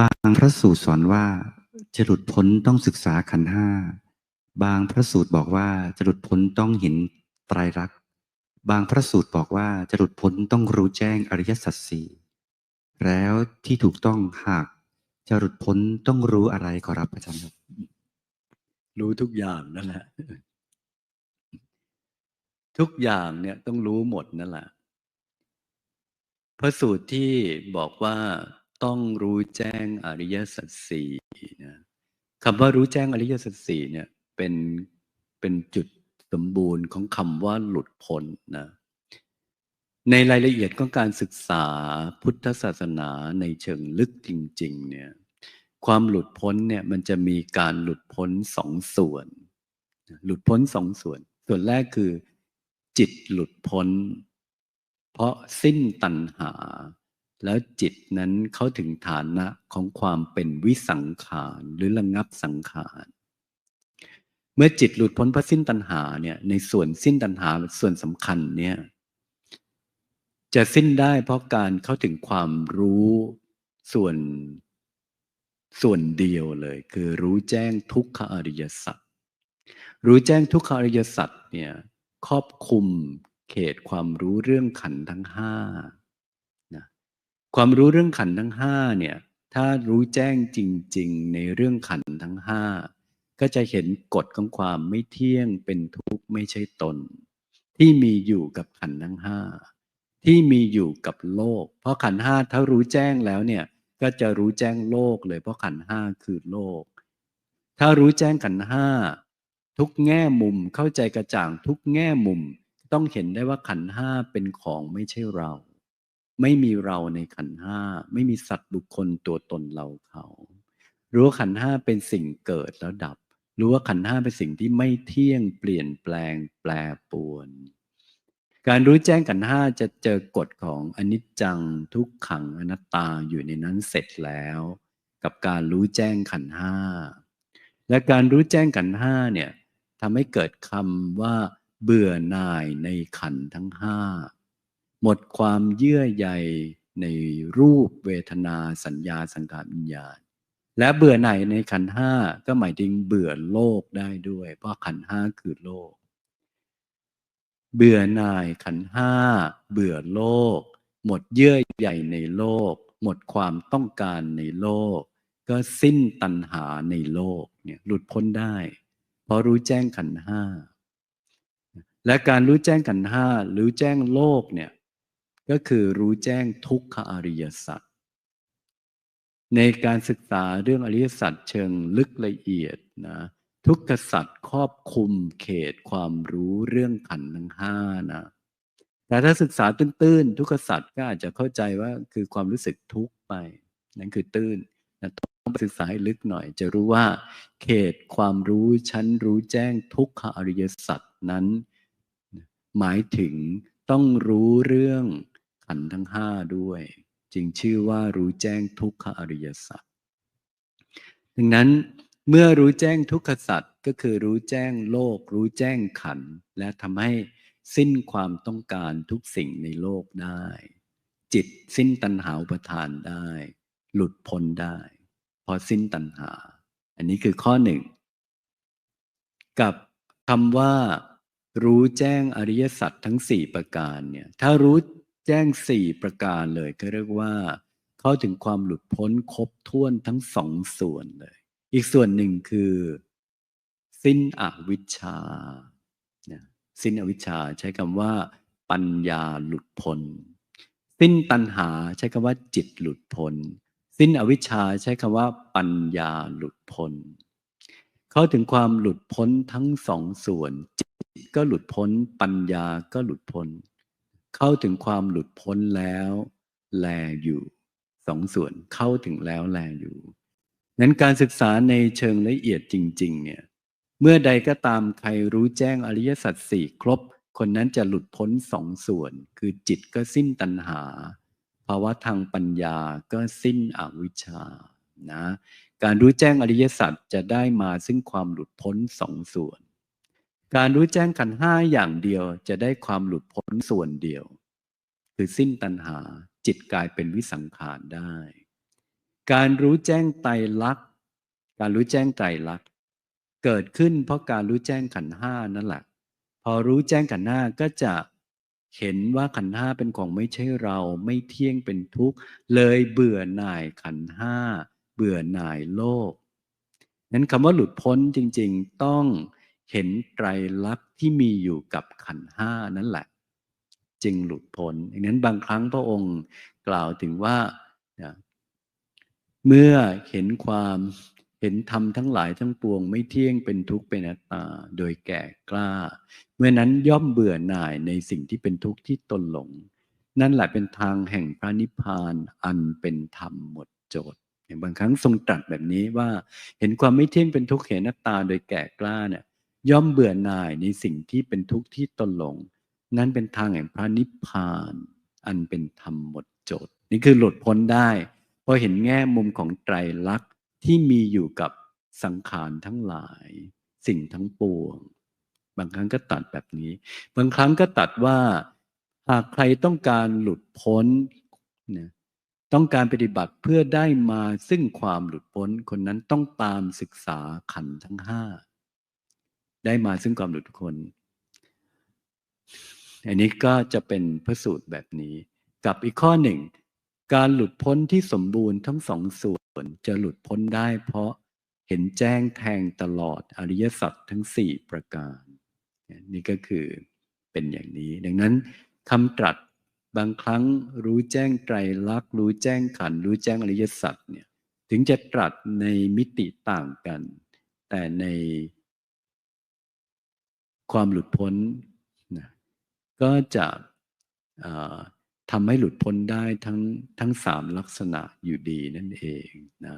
บางพระสูตรสอนว่าจะหลุดพ้นต้องศึกษาขันธ์ห้า บางพระสูตรบอกว่าจะหลุดพ้นต้องเห็นไตรลักษณ์ บางพระสูตรบอกว่าจะหลุดพ้นต้องรู้แจ้งอริยสัจสี่แล้วที่ถูกต้องหากจะหลุดพ้นต้องรู้อะไรขอรับอาจารย์ครับ รู้ทุกอย่างนั่นแหละ ทุกอย่างเนี่ยต้องรู้หมดนั่นแหละพระสูตรที่บอกว่า ต้องรู้แจ้งอริยสัจสี่นะคำว่ารู้แจ้งอริยสัจสี่เนี่ยเป็นเป็นจุดสมบูรณ์ของคำว่าหลุดพ้นนะในรายละเอียดของการศึกษาพุทธศาสนาในเชิงลึกจริง ๆ เนี่ยความหลุดพ้นเนี่ยมันจะมีการหลุดพ้นสองส่วน หลุดพ้นสองส่วน ส่วนแรกคือ จิตหลุดพ้น เพราะสิ้นตัณหา แล้วจิตนั้นเข้าถึงฐานะของความเป็นวิสังขารหรือระงับสังขาร เมื่อจิตหลุดพ้นพระสิ้นตัณหาเนี่ยในส่วนสิ้นตัณหาส่วนสำคัญเนี่ยจะสิ้นได้เพราะการเข้าถึงความรู้ส่วนส่วนเดียวเลย คือรู้แจ้งทุกขอริยสัจรู้แจ้งทุกขอริยสัจเนี่ยครอบคุมเขตความรู้เรื่องขันทั้งห้า ความรู้เรื่องขันทั้งห้าเนี่ย ถ้ารู้แจ้งจริง ๆ ในเรื่องขันทั้งห้าก็จะเห็นกฎของความไม่เที่ยงเป็นทุกข์ไม่ใช่ตน ที่มีอยู่กับขันทั้งห้าที่มีอยู่กับโลก เพราะขันห้าถ้ารู้แจ้งแล้วเนี่ยก็จะรู้แจ้งโลกเลยเพราะขันห้าคือโลก ถ้ารู้แจ้งขันห้าทุกแง่มุมเข้าใจกระจ่างทุกแง่มุม ต้องเห็นได้ว่าขันห้าเป็นของไม่ใช่เรา ไม่มีเราในขันห้าไม่มีสัตว์บุคคลตัวตนเราเขา รู้ว่าขันห้าเป็นสิ่งเกิดแล้วดับ รู้ว่าขันห้าเป็นสิ่งที่ไม่เที่ยงเปลี่ยนแปลงแปรปรวน การรู้แจ้งขันห้าจะเจอกฎของอนิจจังทุกขังอนัตตาอยู่ในนั้นเสร็จแล้ว กับการรู้แจ้งขันห้าและการรู้แจ้งขันห้าเนี่ยทำให้เกิดคำว่า เบื่อหน่ายในขันทั้งห้า หมดความเยื่อใยในรูปเวทนาสัญญาสังขารวิญญาณ และเบื่อหน่ายในขันห้าก็หมายถึงเบื่อโลกได้ด้วย เพราะขันห้าคือโลก เบื่อหน่ายขันห้าเบื่อโลก หมดเยื่อใยในโลก หมดความต้องการในโลก ก็สิ้นตัณหาในโลกเนี่ยหลุดพ้นได้ เพราะรู้แจ้งขันห้าและการรู้แจ้งขันห้ารู้แจ้งโลกเนี่ย ก็คือรู้แจ้งทุกขอริยสัจในการศึกษาเรื่องอริยสัจเชิงลึกละเอียดนะทุกขสัจครอบคุมเขตความรู้เรื่องขันธ์ทั้งห้านะแต่ถ้าศึกษาตื้นๆ ทุกขสัจก็อาจจะเข้าใจว่าคือความรู้สึกทุกข์ไป นั่นคือตื้นนะต้องศึกษาให้ลึกหน่อย จะรู้ว่า เขตความรู้ชั้นรู้แจ้งทุกขอริยสัจนั้น หมายถึงต้องรู้เรื่อง ขันธ์ทั้งห้าด้วย จึงชื่อว่ารู้แจ้งทุกขอริยสัจดังนั้นเมื่อรู้แจ้งทุกขสัจก็คือรู้แจ้งโลก รู้แจ้งขัน และทำให้สิ้นความต้องการทุกสิ่งในโลกได้ จิตสิ้นตัณหาอุปทานได้ หลุดพ้นได้ พอสิ้นตัณหา อันนี้คือข้อหนึ่ง กับคำว่า รู้แจ้งอริยสัจทั้งสี่ประการเนี่ยถ้ารู้ แจ้งสี่ประการเลยก็เรียกว่า เข้าถึงความหลุดพ้นครบถ้วนทั้งสองส่วนเลย อีกส่วนหนึ่งคือ สิ้นอวิชชาสิ้นอวิชชาใช้คำว่า ปัญญาหลุดพ้นสิ้นตัณหาใช้คำว่า จิตหลุดพ้นสิ้นอวิชชาใช้คำว่า ปัญญาหลุดพ้นเข้าถึงความหลุดพ้นทั้งสองส่วน จิตก็หลุดพ้น ปัญญาก็หลุดพ้น เข้าถึงความหลุดพ้นแล้ว แลอยู่สองส่วนเข้าถึงแล้วแลอยู่นั้นการศึกษาในเชิงละเอียดจริง ๆ เนี่ย เมื่อใดก็ตามใครรู้แจ้งอริยสัจสี่ครบ คนนั้นจะหลุดพ้นสองส่วน คือจิตก็สิ้นตัณหาภาวะทางปัญญาก็สิ้นอวิชชานะ การรู้แจ้งอริยสัจจะได้มาซึ่งความหลุดพ้นสองส่วน การรู้แจ้งขันห้าอย่างเดียวจะได้ความหลุดพ้นส่วนเดียว คือสิ้นตัณหาจิตกลายเป็นวิสังขารได้ การรู้แจ้งไตรลักษณ์การรู้แจ้งไตรลักษณ์เกิดขึ้นเพราะการรู้แจ้งขันห้านั่นแหละ พอรู้แจ้งขันห้าก็จะเห็นว่าขันห้าเป็นของไม่ใช่เราไม่เที่ยงเป็นทุกข์เลยเบื่อหน่ายขันห้าเบื่อหน่ายโลกนั้นคำว่าหลุดพ้นจริง ๆ ต้อง เห็นไตรลักษณ์ที่มีอยู่กับขันห้านั่นแหละ จึงหลุดพ้นอย่างนั้นบางครั้งพระองค์กล่าวถึงว่าเมื่อเห็นความเห็นธรรมทั้งหลายทั้งปวงไม่เที่ยงเป็นทุกข์เป็นอนัตตาโดยแก่กล้า เมื่อนั้นย่อมเบื่อหน่ายในสิ่งที่เป็นทุกข์ที่ตนหลง นั่นแหละเป็นทางแห่งพระนิพพานอันเป็นธรรมหมดจดอย่างบางครั้งทรงตรัสแบบนี้ว่าเห็นความไม่เที่ยงเป็นทุกข์เห็นอนัตตาโดยแก่กล้าเนี่ย ย่อมเบื่อหน่ายในสิ่งที่เป็นทุกข์ที่ตนหลง นั่นเป็นทางแห่งพระนิพพาน อันเป็นธรรมหมดจด นี่คือหลุดพ้นได้เพราะเห็นแง่มุมของไตรลักษณ์ที่มีอยู่กับสังขารทั้งหลาย สิ่งทั้งปวง บางครั้งก็ตัดแบบนี้ บางครั้งก็ตัดว่า หากใครต้องการหลุดพ้นนะต้องการปฏิบัติเพื่อได้มาซึ่งความหลุดพ้นคนนั้นต้องตามศึกษาขันทั้งห้า ได้มาซึ่งความหลุดพ้นอันนี้ก็จะเป็นพระสูตรแบบนี้ กับอีกข้อหนึ่ง การหลุดพ้นที่สมบูรณ์ทั้งสองส่วนจะหลุดพ้นได้ เพราะเห็นแจ้งแทงตลอดอริยสัจทั้งสี่ประการ นี่ก็คือเป็นอย่างนี้ ดังนั้นคำตรัสบางครั้งรู้แจ้งไตรลักษณ์รู้แจ้งขันรู้แจ้งอริยสัจเนี่ยถึงจะตรัสในมิติต่างกัน แต่ใน ความหลุดพ้นนะก็จะทำให้หลุดพ้นได้ทั้งทั้งสามลักษณะอยู่ดีนั่นเองนะ